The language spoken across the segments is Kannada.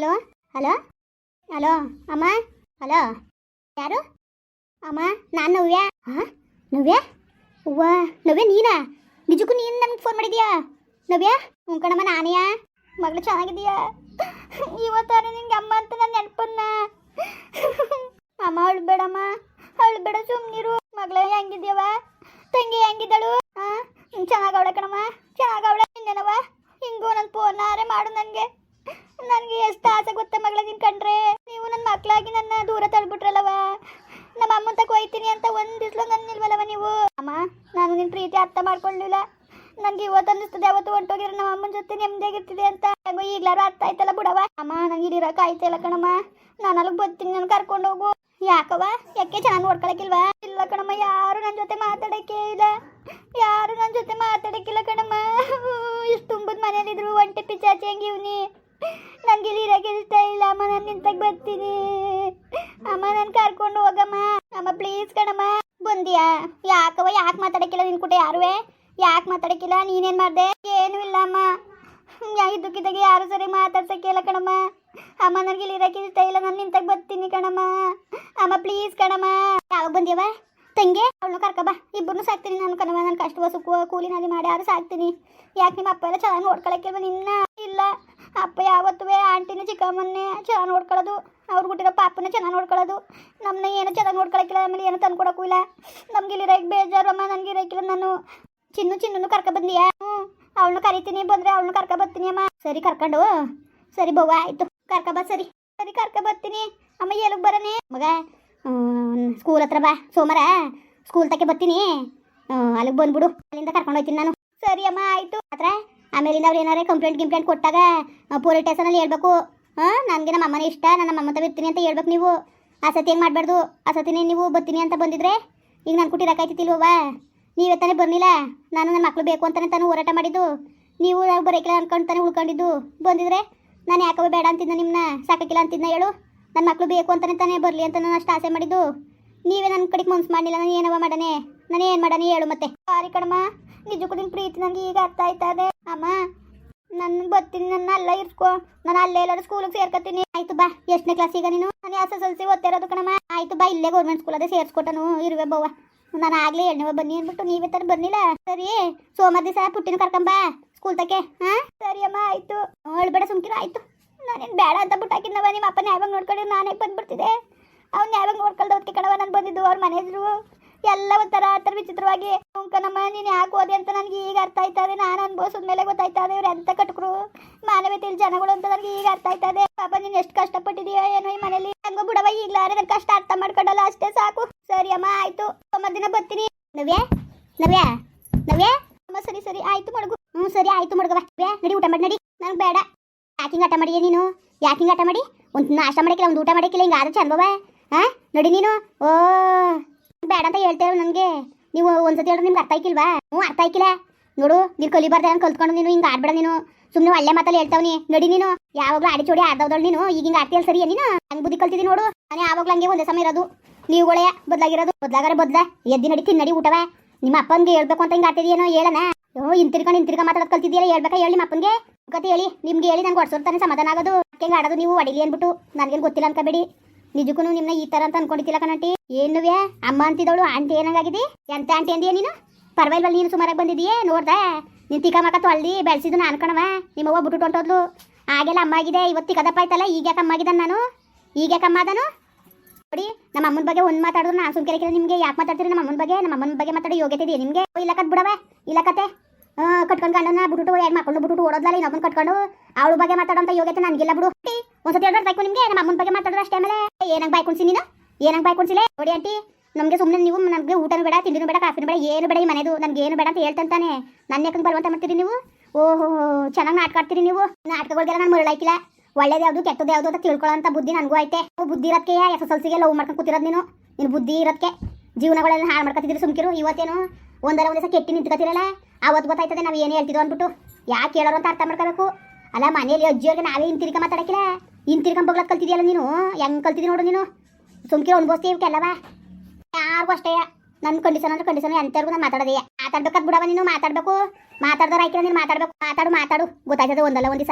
ಹಲೋ? ಹಲೋ? ಹಲೋ, ಅಮ್ಮ? ಹಲೋ? ಯಾರು? ಅಮ್ಮ, ನಾನು ನವ್ಯ. ಹಾಂ? ನವ್ಯ? ಅವ್ವ, ನವ್ಯ ನೀನಾ? ನಿಜಕ್ಕೂ ನೀನು ನನ್ಗೆ ಫೋನ್ ಮಾಡಿದ್ಯಾ? ನವ್ಯ? ಹ್ಞೂ ಕಣಮ್ಮ, ನಾನೆಯಾ. ಮಗಳು ಚೆನ್ನಾಗಿದೀಯಾ ಇವತ್ತಾರೆ ನಿನ್ಗೆ ಅಮ್ಮ ಅಂತ ನಾನು ನೆನಪನ್ನ. ಅಮ್ಮ, ಅವಳು ಬೇಡಮ್ಮ. ಅವಳು ಬೇಡ ಸುಮ್ಮನಿರು ಮಗಳೇ ಹೆಂಗಿದ್ಯವ? ತಂಗಿ ಹೆಂಗಿದ್ದಳು? ಹಾಂ? ಚೆನ್ನಾಗವಳೆ ಕಣಮ್ಮ. ಚೆನ್ನಾಗವಳೆ ಇನ್ನೇನವ ಹಿಂಗೂ ನನ್ನ ಫೋನಾರೆ ಮಾಡು ನನಗೆ ಎಷ್ಟು ಆಸೆ ಗೊತ್ತಾ ಮಗಳ ನಿನ್ ಕಂಡ್ರೆ ನೀವು ನನ್ನ ಮಕ್ಕಳಾಗಿ ನನ್ನ ದೂರ ತಳ್ಬಿಟ್ರಲ್ಲವ ನಮ್ಮ ಅಮ್ಮನ ತಕ ಹೋಯ್ತೀನಿ ಅಂತ ಒಂದು ದಿವ್ಸ ನನ್ನ ನಿಲ್ವಲ್ಲವ ನೀವು ಅಮ್ಮ ನಾನು ನಿನ್ನ ಪ್ರೀತಿ ಅರ್ಥ ಮಾಡ್ಕೊಳ್ಳಿಲ್ಲ ನನಗೆ ಇವತ್ತು ಅನ್ನಿಸ್ತದೆ. ಅವತ್ತು ಹೊಂಟೋಗಿರೋ ನಮ್ಮ ಅಮ್ಮನ ಜೊತೆ ನೆಮ್ಮದಿಯಾಗಿರ್ತಿದೆ ಅಂತ. ಹೆಂಗೋ ಈಗ್ಲಾರು ಅರ್ಥ ಆಯ್ತಲ್ಲ ಬಿಡವ ಅಮ್ಮ, ನಂಗೆ ಇಲ್ಲಿರಕ್ಕೆ ಆಯ್ತಲ್ಲ ಕಣಮ್ಮ. ನಾನು ಅಲ್ಲಿಗೆ ಬರ್ತೀನಿ. ನಾನು ಕರ್ಕೊಂಡು ಹೋಗು. ಯಾಕವ ಯಾಕೆ ಚೆನ್ನಾಗಿ ನೋಡ್ಕೊಳಕಿಲ್ವಾ ಇಲ್ಲ ಕಣಮ್ಮ, ಯಾರು ನನ್ನ ಜೊತೆ ಮಾತಾಡಕ್ಕೆ ಇಲ್ಲ. ಯಾರು ನನ್ನ ಜೊತೆ ಮಾತಾಡಕ್ಕಿಲ್ಲ ಕಣಮ್ಮ. ಇಷ್ಟು ತುಂಬದ ಮನೇಲಿದ್ರು ಒಂಟೆ ಪಿಚಾಚಿ ಹೆಂಗೆ ಇವ್ನಿ? ನನಗೆ ಇಲ್ಲಿ ಇರೋಕೆ ಇಷ್ಟ ಇಲ್ಲ. ಅಮ್ಮ, ನಾನು ನಿಂತಾಗ ಬರ್ತೀನಿ. ಅಮ್ಮ, ನಾನು ಕರ್ಕೊಂಡು ಹೋಗಮ್ಮ. ಅಮ್ಮ ಪ್ಲೀಸ್ ಕಣಮ್ಮ. ಬಂದಿಯಾ? ಯಾಕವ ಯಾಕೆ ಮಾತಾಡಕ್ಕಿಲ್ಲ ನಿನ್ ಕೂಡ ಯಾರುವೆ? ಯಾಕೆ ಮಾತಾಡಕ್ಕಿಲ್ಲ? ನೀನೇನು ಮಾಡ್ದೆ? ಏನು ಇಲ್ಲ, ಅಮ್ಮ. ಇದ್ದಕ್ಕಿದ್ದಾಗ ಯಾರು ಸರಿ ಮಾತಾಡ್ಸಕ್ಕಿಲ್ಲ ಕಣಮ್ಮ. ಅಮ್ಮ, ನನಗೆ ಇಲ್ಲಿ ಇರೋಕೆ ಇಷ್ಟ ಇಲ್ಲ. ನಾನು ನಿಂತಾಗ ಬರ್ತೀನಿ, ಕಣಮ್ಮ. ಅಮ್ಮ ಪ್ಲೀಸ್ ಕಣಮ್ಮ. ಯಾವಾಗ ಬಂದ್ಯವ? ತಂಗೆ, ಅವಳನ್ನು ಕರ್ಕ ಬಾ. ಇಬ್ಬರನ್ನು ಸಾಕ್ತೀನಿ ನಾನು, ಕಣಮ್ಮ. ನಾನು ಕಷ್ಟ ಸುಖ ಕೂಲಿನಲ್ಲಿ ಮಾಡಿ ಯಾರು ಸಾಕ್ತೀನಿ. ಯಾಕೆ ನಿಮ್ಮ ಅಪ್ಪ ಎಲ್ಲ ಚೆನ್ನಾಗಿ ನೋಡ್ಕೊಳಕ್ಕಿಲ್ವ ನಿನ್ನ ಇಲ್ಲ. ಅಪ್ಪ ಯಾವತ್ತೂ ಆಂಟಿನ ಚಿಕ್ಕಮ್ಮನ್ನೇ ಚೆನ್ನಾಗಿ ನೋಡ್ಕೊಳ್ಳೋದು ಅವ್ರು ಹುಟ್ಟಿರೋ ಪಾಪನ ಚೆನ್ನಾಗಿ ನೋಡ್ಕೊಳ್ಳೋದು ನಮ್ಮನ್ನ ಏನೋ ಚೆನ್ನಾಗಿ ನೋಡ್ಕೊಳಕ್ಕಿಲ್ಲ, ಆಮೇಲೆ ಏನೋ ತಂದು ಕೊಡೋಕ್ಕೂ ಇಲ್ಲ. ನಮ್ಗೆ ಇಲ್ಲಿ ಬೇಜಾರು, ಅಮ್ಮ. ನನಗೆ ನಾನು. ಚಿನ್ನು ಚಿನ್ನು ಕರ್ಕ ಬಂದಿಯಾ? ಹ್ಞೂ, ಅವಳನ್ನ ಕರಿತೀನಿ, ಬಂದರೆ ಅವಳನ್ನು ಕರ್ಕ ಬರ್ತೀನಿ ಅಮ್ಮ ಸರಿ ಕರ್ಕೊಂಡು ಸರಿ ಬವ್ವ ಆಯಿತು. ಕರ್ಕ ಬಾ, ಸರಿ. ಸರಿ ಕರ್ಕ ಬರ್ತೀನಿ. ಅಮ್ಮ ಎಲ್ಲಿಗೆ ಬರನೆ? ಮಗ ಸ್ಕೂಲ್ ಹತ್ರ ಬಾ. ಸೋಮವಾರ ಸ್ಕೂಲ್ ತಕ್ಕೆ ಬರ್ತೀನಿ. ಅಲ್ಲಿಗೆ ಬಂದ್ಬಿಡು. ಅಲ್ಲಿಂದ ಕರ್ಕೊಂಡು ಹೋಗ್ತೀನಿ ನಾನು. ಸರಿ ಅಮ್ಮ, ಆಯಿತು. ಹತ್ರ ಆಮೇಲಿಂದ ಅವ್ರು ಏನಾರ ಕಂಪ್ಲೇಂಟ್ ಗಿಂಪ್ಲೇಂಟ್ ಕೊಟ್ಟಾಗ ಪೊಲೀಸ್ ಸ್ಟೇಷನಲ್ಲಿ ಹೇಳ್ಬೇಕು. ಹಾಂ, ನನಗೆ ನಮ್ಮ ಅಮ್ಮನೇ ಇಷ್ಟ ನನ್ನ ನಮ್ಮ ಹತ್ರ ಇರ್ತೀನಿ ಅಂತ ಹೇಳ್ಬೇಕು ನೀವು. ಆ ಸತಿ ಏನು ಮಾಡಬಾರ್ದು? ಆ ಸತಿನೇ ನೀವು ಬರ್ತೀನಿ ಅಂತ ಬಂದಿದ್ರೆ, ಈಗ ನಾನು ಕುಟ್ಟಿರಕ್ಕಾಯ್ತಿಲ್ವವ ನೀವೇ ತಾನೇ ಬರಲಿಲ್ಲ? ನಾನು ನನ್ನ ಮಕ್ಕಳು ಬೇಕು ಅಂತಾನೆ ತಾನು ಹೋರಾಟ ಮಾಡಿದ್ದು. ನೀವು ನಾವು ಬರೋಕಿಲ್ಲ ಅನ್ಕೊಂಡು ತಾನೇ ಉಳ್ಕೊಂಡಿದ್ದು. ಬಂದಿದ್ರೆ ನಾನು ಯಾಕೋ ಬೇಡ ಅಂತಿದ್ದೆ ನಿಮ್ಮನ್ನ ಸಾಕಕ್ಕಿಲ್ಲ ಅಂತಿದ್ದೆ ಹೇಳು. ನನ್ನ ಮಕ್ಕಳು ಬೇಕು ಅಂತಾನೆ ತಾನೇ ಬರಲಿ ಅಂತ ನಾನು ಅಷ್ಟು ಆಸೆ ಮಾಡಿದ್ದು. ನೀವೇ ನನ್ನ ಕಡೆಗೆ ಮನ್ಸು ಮಾಡಲಿಲ್ಲ, ನಾನು ಏನವ ಮಾಡನೆ? ನಾನು ಏನು ಮಾಡನೆ ಹೇಳು ಮತ್ತೆ. ಸಾರಿ ಕಣಮ್ಮ, ನಿಜಕ್ಕೂ ನಿನ್ನ ಪ್ರೀತಿ ನನಗೆ ಈಗ ಅರ್ಥ ಆಯ್ತಾ ಇದೆ ಅಮ್ಮ ನನ್ನ ಬರ್ತೀನಿ ನನ್ನ ಅಲ್ಲ ಇರ್ಸ್ಕೊ. ನಾನು ಅಲ್ಲೇ ಎಲ್ಲರೂ ಸ್ಕೂಲಿಗೆ ಸೇರ್ಕೊತೀನಿ ಆಯ್ತು ಬಾ, ಎಷ್ಟನೇ ಕ್ಲಾಸ್ ಈಗ ನೀನು? ನಾನು ಎಸ್ ಎಸ್ ಎಲ್ ಸಿ ಓದ್ತಿರೋದು ಕಣಮ್ಮ. ಆಯ್ತು ಬಾ, ಇಲ್ಲೇ ಗೌರ್ಮೆಂಟ್ ಸ್ಕೂಲ್ ಅದೇ ಸೇರಿಸ್ಕೊಟ್ಟನು. ಇರುವೆ ಬವ್ವ. ನಾನು ಆಗ್ಲೇ ಎಣ್ಣೆ ಬನ್ನಿ ಅಂದ್ಬಿಟ್ಟು ನೀವೇ ತರ ಬರಲಿಲ್ಲ ಸರಿ, ಸೋಮವಾರ ದಿವಸ ಪುಟ್ಟಿನ ಕರ್ಕೊಂಬಾ ಸ್ಕೂಲ್ ತಕ್ಕೆ, ಹಾ? ಸರಿ ಅಮ್ಮ, ಆಯ್ತು. ಹೇಳ್ಬೇಡ ಸುಮ್ಕಿರ, ಆಯ್ತು. ನಾನೇನು ಬೇಡ ಅಂತ ಬಿಟ್ಟು ಹಾಕಿದ್ನವ ನಿಮ್ಮ ಅಪ್ಪನ ಯಾವಾಗ ನೋಡ್ಕೊಂಡು ನಾನೇ ಬಂದ್ಬಿಡ್ತಿದ್ದೆ? ಅವ್ನು ಯಾವಾಗ ನೋಡ್ಕೊಳ್ದ ಹೊತ್ತಿ ಕಣವ ನಾನು ಬಂದಿದ್ದು ಅವ್ರ ಮನೆಯದ್ರು ಎಲ್ಲ ಒಂಥರ ಆ ಥರ ವಿಚಿತ್ರವಾಗಿ ನಮ್ಮ ನೀನು ಯಾಕೆ ಅಂತ ನನಗೆ ಈಗ ಅರ್ಥ ಆಯ್ತಾ ಇದೆ. ನಾನು ಅನ್ಭವಿಸಿದ ಮೇಲೆ ಗೊತ್ತಾಯ್ತಾ ಇದೆ. ಇವ್ರು ಎಂತ ಕಟ್ಕರು ಜನಗಳು ಅಂತ ನನಗೆ ಈಗ ಅರ್ಥ ಆಯ್ತಾ ಇದೆ. ಪಾಪ ನೀನು ಎಷ್ಟು ಕಷ್ಟಪಟ್ಟಿದೀಯ ಏನೋ ಈ ಮನೇಲಿ. ಹಂಗೋ ಬಿಡವ ಈಗಲಾರೆ ನನ್ನ ಕಷ್ಟ ಅರ್ಥ ಮಾಡ್ಕೊಂಡಲ್ಲ. ಅಷ್ಟೇ ಸಾಕು. ಸರಿ ಅಮ್ಮ, ಆಯ್ತು. ಸೋಮವಾರ ದಿನ ಬರ್ತೀನಿ. ನವ್ಯ? ನವ್ಯಾ? ನವ್ಯ? ಅಮ್ಮ, ಸರಿ ಸರಿ. ಆಯ್ತು ಮಡಗು. ಹ್ಞೂ ಸರಿ, ಆಯ್ತು ಮಡಗವ ನಡಿ ಊಟ ಮಾಡಿ, ನಡಿ. ನನಗೆ ಬೇಡ. ಯಾಕಿಂಗ್ ಆಟ ಮಾಡಿ ನೀನು? ಯಾಕಿಂಗ್ ಆಟ ಮಾಡಿ? ಒಂದು ನಾಷ್ಟ ಮಾಡಕ್ಕಿಲ್ಲ, ಒಂದು ಊಟ ಮಾಡಕ್ಕಿಲ್ಲ. ಹಿಂಗೆ ಆದ್ರೆ ಚಂದವ ಹಾ ನಡಿ ನೀನು. ಓ ಬೇಡ ಅಂತ ಹೇಳ್ತೇವೆ ನನಗೆ. ನೀವು ಒಂದ್ಸತಿ ಹೇಳಿದ್ರೆ ನಿಮ್ಗೆ ಅರ್ಥ ಆಯ್ಕಿಲ್ವಾ? ಹ್ಞೂ, ಅರ್ಥ ಆಯ್ಕಿಲ್ಲ. ನೋಡು, ನೀನು ಕಲಿಬಾರ್ದು ಕಲ್ತ್ಕೊಂಡು ನೀನು ಹಿಂಗೆ ಆಡ್ಬೇಡ ನೀನು. ಸುಮ್ಮನೆ ಒಳ್ಳೆ ಮಾತಲ್ಲಿ ಹೇಳ್ತಾವ್ನಿ ನಡಿ ನೀನು. ಯಾವಾಗಲೂ ಆಡಿ ಚೋಡಿ ಆಡ್ದವ್ದಳು ನೀನು. ಈಗ ಹಿಂಗೆ ಆಡ್ತೀಯಲ್ಲ ಸರಿ ನೀನು? ಹಂಗೆ ಬುದ್ಧಿ ಕಲ್ತಿದ್ದೀನಿ ನೋಡು. ನಾನು ಯಾವಾಗಲೂ ಹಂಗೆ ಒಂದೇ ಸಮಯ ಇರೋದು. ನೀವುಗಳೇ ಬದಲಾಗಿರೋದು. ಬದಲಾಗಾರೆ ಬದಲ. ಎದ್ದಿ ನಡಿ ತಿನ್ನಡಿ ಊಟವ. ನಿಮ್ಮ ಅಪ್ಪನಿಗೆ ಹೇಳ್ಬೇಕು ಅಂತ ಹಿಂಗೆ ಆಡ್ತಿದ್ಯೇನೋ ಹೇಳನ ಓ ಇಂತಿರ್ಕೊಂಡು ಇಂತಿರ್ಗ ಮಾತಾಡೋದು ಕಲ್ತಿದ್ದೀರಾ ಹೇಳ್ಬೇಕಾ ಹೇಳಿ ನಿಮ್ಮ ಅಪ್ಪನಿಗೆ? ಕತೆ ಹೇಳಿ ನಿಮ್ಗೆ ಹೇಳಿ ನಂಗೆ ಒಡ್ಸೋರ್ತಾನೆ ತಾನೇ ಸಮಾಧಾನ ಆಗೋದು. ಹೆಂಗೆ ಆಡೋದು ನೀವು ಅಡಿಲಿ ಅಂದ್ಬಿಟ್ಟು. ನನಗೇನು ಗೊತ್ತಿಲ್ಲ ಅನ್ಕೋಬೇಡಿ. ನಿಜಕ್ಕೂ ನಿಮ್ನ ಈ ತರ ಅಂತ ಅನ್ಕೊಂಡಿದ್ದಿಲ್ಲ ಕಣಂಟಿ ಏನುವೆ ಅಮ್ಮ ಅಂತಿದವಳು ಆಂಟಿ ಏನಂಗಾಗಿದೆ ಎಂತ ಆಂಟಿ ಅಂದಿಯ ನೀನು? ಪರವಾಗಿಲ್ಲ ನೀನು ಸುಮಾರಾಗಿ ಬಂದಿದೀಯೇ ನೋಡ್ದೆ? ನಿನ್ ತಿಕ್ಕ ಮಕ್ಕ ತೊಳ್ದಿ ಬೆಳೆಸಿದ್ದು ನಾನು ಕಣವ ನಿಮ್ಮವ್ವ ಬಿಟ್ಟು ಹೊಂಟೋದ್ಲು ಆಗೆಲ್ಲ ಅಮ್ಮ ಆಗಿದೆ ಇವತ್ತು ಕದಪ್ಪ ಆಯ್ತಲ್ಲ ಈಗ ಯಾಕೆ ಅಮ್ಮ ಆಗಿದ್ದಾನೆ ನಾನು? ಈಗ ಯಾಕೆ ಅಮ್ಮ ಅದನು ನೋಡಿ, ನಮ್ಮ ಅಮ್ಮನ ಬಗ್ಗೆ ಒಂದು ಮಾತಾಡಿದ್ರು ನಾನು ಸುಮ್ಕೆ ಕೇಳಿದ್ರೆ ನಿಮಗೆ. ಯಾಕೆ ಮಾತಾಡ್ತೀರಿ ನಮ್ಮ ಅಮ್ಮನ ಬಗ್ಗೆ? ನಮ್ಮ ಅಮ್ಮನ ಬಗ್ಗೆ ಮಾತಾಡಿ ಯೋಗ್ಯತೆ ಇದೆಯಾ ನಿಮಗೆ? ಇಲ್ಲ ಕತ್ ಬಿಡವೆ ಇಲ್ಲ, ಕತೆ. ಕಟ್ಕೊಂಡು ಗಂಡನ ಬಿಟ್ಟು ಎರಡು ಮಕ್ಕಳು ಬಿಟ್ಟು ಓಡೋದಲ್ಲ ಇನ್ನೊಬ್ಬನ ಕಟ್ಕೊಂಡು ಅವಳ ಬಗ್ಗೆ ಮಾತಾಡೋಂಥ ಯೋಗ್ಯತೆ ನನಗಿಲ್ಲ ಬಿಡು. ಒಂದ್ಸತಿ ಹೇಳಿದ್ರೆ ಸಾಕು ನಿಮಗೆ, ನಮ್ಮ ಅಮ್ಮನ ಬಗ್ಗೆ ಮಾತಾಡಿದ್ರೆ ಅಷ್ಟೇ ಆಮೇಲೆ. ಏನಂಗೆ ಬಾಯ್ಕೊಡ್ಸಿ ನೀನು? ಏನಂಗೆ ಬಾಯ್ಕೊಡ್ಸಿಲೆ ನೋಡಿ ಆಂಟಿ, ನಮಗೆ ಸುಮ್ಮನೆ ನೀವು ನಮಗೆ ಊಟನೂ ಬೇಡ, ತಿಂಡಿನೂ ಬೇಡ, ಕಾಫಿನೂ ಬೇಡ, ಏನು ಬೇಡ ಈ ಮನೆದು. ನನಗೆ ಏನು ಬೇಡ ಅಂತ ಹೇಳ್ತಂತಾನೆ ನನ್ನ ಯಾಕಂಗೆ ಬರುವಂತ ಮಾಡ್ತೀರಿ ನೀವು? ಓಹೋ, ಚೆನ್ನಾಗಿ ನಾಟಕ ಆಡ್ತೀರಿ ನೀವು? ನಾಟಕಗಳಿಗೆಲ್ಲ ನಾನು ಮರಳಾಯ್ಕಿಲ್ಲ ಒಳ್ಳೇದು ಯಾವುದು ಕೆಟ್ಟದ್ದು ಯಾವುದು ಅಂತ ತಿಳ್ಕೊಳ್ಳೋಂಥ ಬುದ್ಧಿ ನನಗೂ ಐತೆ. ಬುದ್ಧಿ ಇರೋದಕ್ಕೆ ಎಸ್ ಎಸ್ ಎಲ್ ಸಿಗೆ ಲವ್ ಮಾಡ್ಕೊಂಡು ಕೂತಿರೋದು ನೀನು? ನೀನು ಬುದ್ಧಿ ಇರೋದಕ್ಕೆ ಜೀವನಗಳೆಲ್ಲ ಹಾಳು ಮಾಡ್ಕೊತಿದ್ರು ಸುಮ್ಕಿರು. ಇವತ್ತೇನು? ಒಂದರ ಒಂದೇ ಸಹ ಕೆಟ್ಟಿ ನಿಂತ್ಕೊತಿರಲ್ಲ? ಅವತ್ತು ಗೊತ್ತಾಯ್ತದೆ ನಾವು ಏನೇ ಹೇಳ್ತಿದ್ವು ಅಂದ್ಬಿಟ್ಟು ಯಾಕೆ ಹೇಳೋರು ಅಂತ ಅರ್ಥ ಮಾಡ್ಕೋಬೇಕು? ಅಲ್ಲ ಮನೇಲಿ ಅಜ್ಜಿಯವ್ರಿಗೆ ನಾವೇ ಹಿಂತಿರ್ಕ ಮಾತಾಡಕ್ಕಿಲ್ಲ ಹಿಂತಿರ್ಕೊಂಡ್ ಬಗ್ಲಕ್ ಕಲ್ತಿದ್ಯಲ್ಲ ನೀನು? ಹೆಂಗ್ ಕಲ್ತಿದ್ದಿ ನೋಡು ನೀನು? ಸುಮ್ಕಿರೋ ಅನ್ಭವಿಸ್ತೀವಿ ಕೆಲವ ಯಾರಿಗೂ ಅಷ್ಟೇ. ನನ್ನ ಕಂಡೀಷನ್ ಅಂದ್ರೆ ಕಂಡೀಷನ್ ಎಂತರ್ಗು ನಾನು ಮಾತಾಡೋದೇ ಮಾತಾಡ್ಬೇಕಾದ್ ಬಿಡವ ನೀನು, ಮಾತಾಡ್ಬೇಕು. ಮಾತಾಡ್ದಾರ ಆಯ್ಕೆ ನೀನು, ಮಾತಾಡ್ಬೇಕು. ಮಾತಾಡು ಮಾತಾಡು. ಗೊತ್ತಾಯ್ತದೆ ಒಂದಲ್ಲ ಒಂದು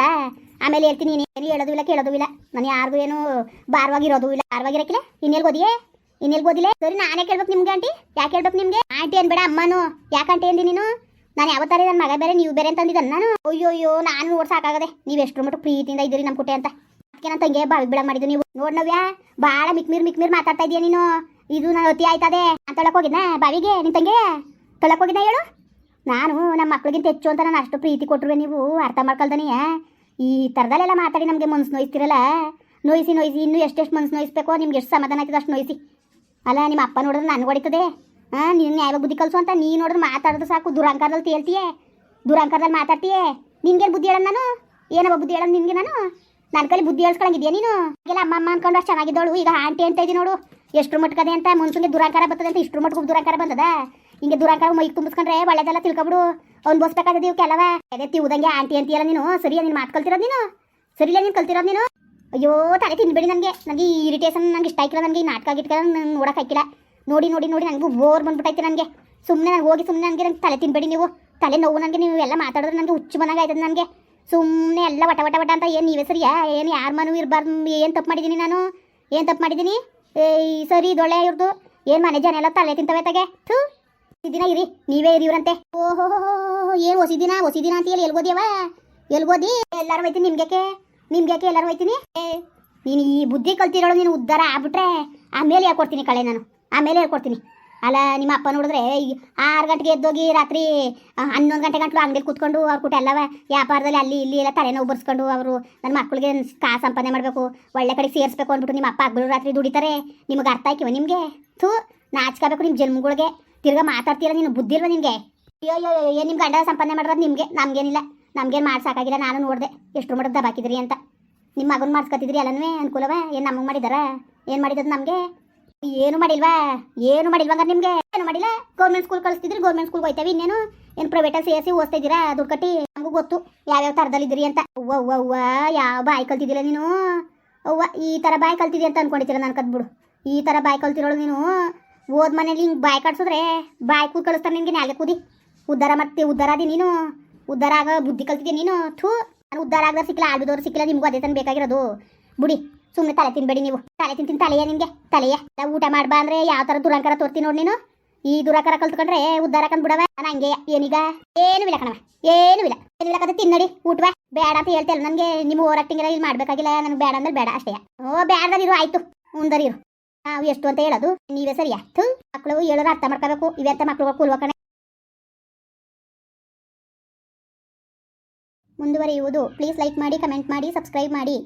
ಆಮೇಲೆ ಹೇಳ್ತೀನಿ ನೀನು, ಏನು ಹೇಳೋದು ಇಲ್ಲ, ಕೇಳೋದು ಇಲ್ಲ. ನಾನು ಯಾರಿಗೂ ಏನು ಭಾರವಾಗಿರೋದು ಇಲ್ಲ. ಭಾರವಾಗಿರಕ್ಕಿಲ್ಲ ಇನ್ನೆಲ್ಲಿ ಓದಿಯೇ? ಇನ್ನೆಲ್ಲಿ ಓದಿಲ್ಲ ಸರಿ, ನಾನೇ ಕೇಳ್ಬೇಕು ನಿಮ್ಗೆ, ಆಂಟಿ. ಯಾಕೆ ಹೇಳ್ಬೇಕು ನಿಮ್ಗೆ? ಆಂಟಿ ಅನ್ಬೇಡ, ಅಮ್ಮನು. ಯಾಕಂಟಿ ಅಂದಿ ನೀನು? ನಾನು ಯಾವತ್ತಾರೆ ನನ್ನ ಮಗ ಬೇರೆ, ನೀವು ಬೇರೆ ಅಂತ ಅಂದಿದ್ದ ನಾನು. ಅಯ್ಯೋ ಅಯ್ಯೋ ನಾನು ನೋಡಿ ಸಾಕಾಗದೆ. ನೀವು ಎಷ್ಟು ಮಟ್ಟ ಪ್ರೀತಿಯಿಂದ ಇದ್ದೀರಿ ನಮ್ಮ ಕುಟೆ ಅಂತ. ಅದಕ್ಕೆ ನಾನು ತಂಗೆ ಬಾಳ್ ಬಿಡ ಮಾಡಿದ್ದು ನೀವು. ನೋಡ್ ನವ್ಯಾ, ಬಾಳ ಮಿಕ್ಮಿರ್ ಮಿಕ್ಮಿರ್ ಮಾತಾಡ್ತಾ ಇದೀಯ ನೀನು. ಇದು ನಾನು ಅತಿ ಆಯ್ತದೆ. ಅಂತ ಹೋಗಿದ್ನ ಬಾವಿಗೆ, ನಿನ್ ತಂಗೆ ತೊಳಕ್ ಹೋಗಿದ್ನ ಹೇಳು? ನಾನು ನಮ್ಮ ಮಕ್ಳಿಗಿಂತ ಹೆಚ್ಚು ಅಂತ ನಾನು ಅಷ್ಟು ಪ್ರೀತಿ ಕೊಟ್ಟರುವೆ ನೀವು. ಅರ್ಥ ಮಾಡ್ಕೊಳ್ದನಿಯ ಈ ಥರದಲ್ಲೆಲ್ಲ ಮಾತಾಡಿ ನಮಗೆ ಮನ್ಸು ನೋಯಿಸ್ತಿರಲ್ಲ? ನೋಯಿಸಿ ನೋಯಿಸಿ, ಇನ್ನೂ ಎಷ್ಟೆಷ್ಟು ಮನ್ಸು ನೋಯಿಸ್ಬೇಕೋ, ನಿಮ್ಗೆ ಎಷ್ಟು ಸಮಾಧಾನ ಆಯ್ತದೆ ಅಷ್ಟು ನೋಯಿಸಿ. ಅಲ್ಲ, ನಿಮ್ಮ ಅಪ್ಪ ನೋಡಿದ್ರೆ ನನಗೆ ಹೊಡಿತದೆ. ಹಾಂ ನೀನು ನ್ಯಾಯ ಬುದ್ಧಿ ಕಲಿಸು ಅಂತ ನೀ ನೋಡಿದ್ರೆ ಮಾತಾಡೋದು ಸಾಕು. ದುರಂಕಾರದಲ್ಲಿ ತೇಳ್ತೀಯೇ ದುರಂಕಾರದಲ್ಲಿ ಮಾತಾಡ್ತೀಯೇ. ನಿನ್ಗೇನು ಬುದ್ಧಿ ಹೇಳೋಣ ನಾನು? ಏನಪ್ಪ ಬುದ್ಧಿ ಹೇಳೋಣ ನಿನ್ಗೆ ನಾನು? ನನ್ನ ಕಲಿ ಬುದ್ಧಿ ಹೇಳ್ಸ್ಕೊಳಂಗಿದ್ಯಾ ನೀನು? ಎಲ್ಲ ಅಮ್ಮ ಅಮ್ಮ ಅನ್ಕೊಂಡು ಅಷ್ಟು ಚೆನ್ನಾಗಿದ್ದವಳು ಈಗ ಆಂಟಿ ಅಂತ ಇದ್ದೀನಿ ನೋಡು. ಎಷ್ಟು ಮಟ್ಕದೆ ಅಂತ ಮುನ್ಸುಂಗೆ ದುರಾಂಕಾರ ಬರ್ತದೆ ಅಂತ ಇಷ್ಟ್ರ ಮಟ್ಕು ದುರಾಂಕಾರ ಬಂದದ. ಹಿಂಗೆ ದುರಾಂಕಾರ ಮೈಗೆ ತುಂಬಿಸ್ಕೊಂಡ್ರೆ ಒಳ್ಳೆದೆಲ್ಲ ತಿಳ್ಕೊಬಿಡು. ಅವ್ನು ಬೋಸ್ಬೇಕಾದ ನೀವು ಕೆಲವ ಅದೇ ತಿವುದಂಗೆ ಆಂಟಿ ಅಂತೀಯಲ್ಲ ನೀನು. ಸರಿಯಾ ನೀನು ಮಾತು ಕಲ್ತಿರೋದು ನೀನು? ಸರಿಲ್ಲ ನೀನು ಕಲ್ತಿರೋದು ನೀನು? ಅಯ್ಯೋ, ತಲೆ ತಿನ್ಬೇಡಿ ನನಗೆ. ನನಗೆ ಈ ಇರಿಟೇಷನ್ ನನಗೆ ಇಷ್ಟ ಆಯ್ಕಿಲ್ಲ ನನಗೆ ನಾಟಕ ಗಿಟ್ಕ ನಂಗೆ ನೋಡಕ್ಕೆ ಹಾಕಿಲ್ಲ. ನೋಡಿ ನೋಡಿ ನೋಡಿ ನನಗೂ ಬೋರ್ ಬಂದ್ಬಿಟ್ಟೈತೆ ನನಗೆ ಸುಮ್ಮನೆ ನಾನು ಹೋಗಿ ಸುಮ್ಮನೆ ನನಗೆ ನಂಗೆ ತಲೆ ತಿನ್ಬೇಡಿ ನೀವು. ತಲೆ ನೋವು ನನಗೆ ನೀವು ಎಲ್ಲ ಮಾತಾಡಿದ್ರೆ ನನಗೆ ಹುಚ್ಚು ಮನಾಗ ಆಯ್ತದೆ ನನಗೆ. ಸುಮ್ಮನೆ ಎಲ್ಲ ವಟ ವಟ ವಟ ಅಂತ ಏನು ನೀವೇ ಸರಿಯಾ? ಏನು ಯಾರ ಮನೂ ಇರಬಾರ್ದು ಏನು ತಪ್ಪು ಮಾಡಿದ್ದೀನಿ ನಾನು? ಏನು ತಪ್ಪು ಮಾಡಿದ್ದೀನಿ ಏಯ್ ಸರಿ ದೊಳೆ ಇವ್ರದ್ದು ಏನು ಮನೆ ಜನ ಎಲ್ಲ ತಲೆ ತಿಂತವೆ ತಗೆ. ಥೂ ದಿನ ಇರಿ ನೀವೇ ಇರಿ ಇವ್ರಂತೆ. ಓಹೋ ಏನು ಹೊಸಿದಿನ ಹೊಸಿದಿನ ಅಂತ ಹೇಳಿ ಎಲ್ಗೋದಿಯವ ಎಲ್ಗೋದಿ ಎಲ್ಲರೂ ಹೋಯ್ತೀನಿ ನಿಮ್ಗೆ ನಿಮ್ಗೆ ಎಲ್ಲರೂ ಹೋಯ್ತೀನಿ? ಏ, ನೀನು ಈ ಬುದ್ಧಿ ಕಲ್ತಿರೋಳು ನೀನು ಉದ್ಧಾರ ಆಗ್ಬಿಟ್ರೆ ಆಮೇಲೆ ಹೇಳ್ಕೊಡ್ತೀನಿ ಕಳೆ ನಾನು. ಆಮೇಲೆ ಹೇಳ್ಕೊಡ್ತೀನಿ. ಅಲ್ಲ, ನಿಮ್ಮ ಅಪ್ಪ ನೋಡಿದ್ರೆ ಆರು ಗಂಟೆಗೆ ಎದ್ದೋಗಿ ರಾತ್ರಿ ಹನ್ನೊಂದು ಗಂಟೆ ಗಂಟಲು ಅಂಗಡಿಲಿ ಕೂತ್ಕೊಂಡು ಅವ್ರ ಕೂಟ ಎಲ್ಲವ ವ್ಯಾಪಾರದಲ್ಲಿ ಅಲ್ಲಿ ಇಲ್ಲಿ ಎಲ್ಲ ತಲೆನೋವು ಬರ್ಸ್ಕೊಂಡು ಅವರು ನನ್ನ ಮಕ್ಕಳಿಗೆ ಕಾ ಸಂಪಾದನೆ ಮಾಡಬೇಕು, ಒಳ್ಳೆ ಕಡೆ ಸೇರಿಸ್ಬೇಕು ಅಂದ್ಬಿಟ್ಟು ನಿಮ್ಮ ಅಪ್ಪ ಹಗ್ಗಳು ರಾತ್ರಿ ದುಡಿತಾರೆ, ನಿಮಗೆ ಅರ್ಥ ಆಯ್ಕಿವ ನಿಮಗೆ? ಥೂ, ನಾಚ್ಕೋಬೇಕು ನಿಮ್ಮ ಜನ್ಮಗಳಿಗೆ, ತಿರ್ಗಾ ಮಾತಾಡ್ತೀರ ನೀನು, ಬುದ್ಧಿ ನಿಮಗೆ? ಅಯ್ಯೋ ಅಯ್ಯೋ ಏನು ನಿಮ್ಮ ಗಂಡ ಸಂಪಾದನೆ ಮಾಡಿರೋದು ನಿಮಗೆ, ನಮಗೇನಿಲ್ಲ, ನಮಗೇನು ಮಾಡ್ಸಾಕಾಗಿಲ್ಲ, ನಾನು ನೋಡಿದೆ ಎಷ್ಟು ಮಟ್ಟದ ದಬಾಕಿದ್ರಿ ಅಂತ. ನಿಮ್ಮ ಮಗನ ಮಾಡ್ಸ್ಕೊತಿದ್ರಿ ಎಲ್ಲನೂ ಅನುಕೂಲವ, ಏನು ನಮಗೆ ಮಾಡಿದಾರ, ಏನು ಮಾಡಿದ್ದು ನಮಗೆ? ಏನು ಮಾಡಿಲ್ವಾ? ಏನು ಮಾಡಿಲ್ವಾ ಹಂಗಾರೆ ನಿಮಗೆ? ಏನು ಮಾಡಿಲ್ಲ? ಗೌರ್ಮೆಂಟ್ ಸ್ಕೂಲ್ ಕಳಿಸ್ತಿದ್ರಿ ಗೌರ್ಮೆಂಟ್ ಸ್ಕೂಲ್ ಹೋಯ್ತೇವೆ ಇನ್ನೇನು? ಏನು ಪ್ರೈವೇಟಲ್ಲಿ ಸೇರಿಸಿ ಓದ್ತಾ ಇದ್ದೀರಾ? ದುಡ್ಡು ಕಟ್ಟಿ ನಮಗೂ ಗೊತ್ತು ಯಾವ್ಯಾವ ಥರದಲ್ಲಿದ್ದೀರಿ ಅಂತ. ಅವ್ವ ಅವ್ವ ಯಾವ ಬಾಯಿ ಕಲ್ತಿದ್ದಿಲ್ಲ ನೀನು? ಅವ್ವ, ಈ ಥರ ಬಾಯಿ ಕಲ್ತಿದ್ದಿ ಅಂತ ಅನ್ಕೊಂಡಿದ್ದೀರ ನಾನು ಕದ್ಬಿಡು. ಈ ಥರ ಬಾಯಿ ಕಲ್ತಿರೋಳು ನೀನು? ಓದ್ ಮನೇಲಿ ಹಿಂಗೆ ಬಾಯಿ ಕಟ್ಸಿದ್ರೆ ಬಾಯಿ ಕೂತ್ ಕಳಿಸ್ತಾರೆ ನಿನಗೆ, ನಾಲ್ಗೆ ಕೂದಿ. ಉದ್ದಾರ ಮತ್ತೆ ಉದ್ದಾರ ಅದಿ ನೀನು. ಉದ್ದಾರ ಆಗ ಬುದ್ಧಿ ಕಲ್ತಿದ್ದೆ ನೀನು? ಥೂ, ನಾನು ಉದ್ದಾರ ಆಗದ ಸಿಕ್ಕಿಲ್ಲ ಆಳ್ಬಿದವ್ರು ಸಿಕ್ಕಿಲ್ಲ, ನಿಮಗೂ ಅದೇ ತನ ಬೇಕಾಗಿರೋದು. ಬುಡಿ. ಸುಮ್ಮನೆ ತಲೆ ತಿನ್ಬೇಡಿ ನೀವು. ತಲೆ ತಿಂತೀನಿ ತಲೆಯ ನಿಮಗೆ ತಲೆಯ. ಊಟ ಮಾಡ್ಬಾ ಅಂದ್ರೆ ಯಾವ ತರ ದುರಂಕಾರ ತೋರ್ತಿ ನೋಡಿ ನೀನು. ಈ ದುರಂಕಾರ ಕಲ್ತ್ಕೊಂಡ್ರೆ ಉದ್ದಾರ ಕಂದ್ ಬಿಡವ ನಂಗೆ ಏನೀಗ? ಏನು ಇಲ್ಲ ಕಣವ ಏನು ಇಲ್ಲ. ಏನಿಲ್ಲ ಕತೆ ತಿನ್ನಡಿ, ಊಟವಾ. ಬೇಡ ಅಂತ ಹೇಳ್ತೇನೆ ನನಗೆ ನಿಮ್ಮ ಓವರ್ ಆಕ್ಟಿಂಗ್ ಇಲ್ಲಿ ಮಾಡ್ಬೇಕಾಗಿಲ್ಲ. ನನಗೆ ಬೇಡ ಅಂದ್ರೆ ಬೇಡ ಅಷ್ಟೇ. ಓ ಬೇಡದಿರು ಆಯ್ತು. ಮುಂದರಿರು ನಾವು ಎಷ್ಟು ಅಂತ ಹೇಳೋದು? ನೀವೇ ಸರಿಯಾ? ಮಕ್ಳು ಮಕ್ಕಳು ಹೇಳೋದು ಅರ್ಥ ಮಾಡ್ಕೋಬೇಕು. ಇವೆಂತ ಮಕ್ಕಳು ಕೂಲ್ವ ಕಣೆ? ಮುಂದುವರಿಯುವುದು. ಪ್ಲೀಸ್ ಲೈಕ್ ಮಾಡಿ ಕಮೆಂಟ್ ಮಾಡಿ ಸಬ್ಸ್ಕ್ರೈಬ್ ಮಾಡಿ.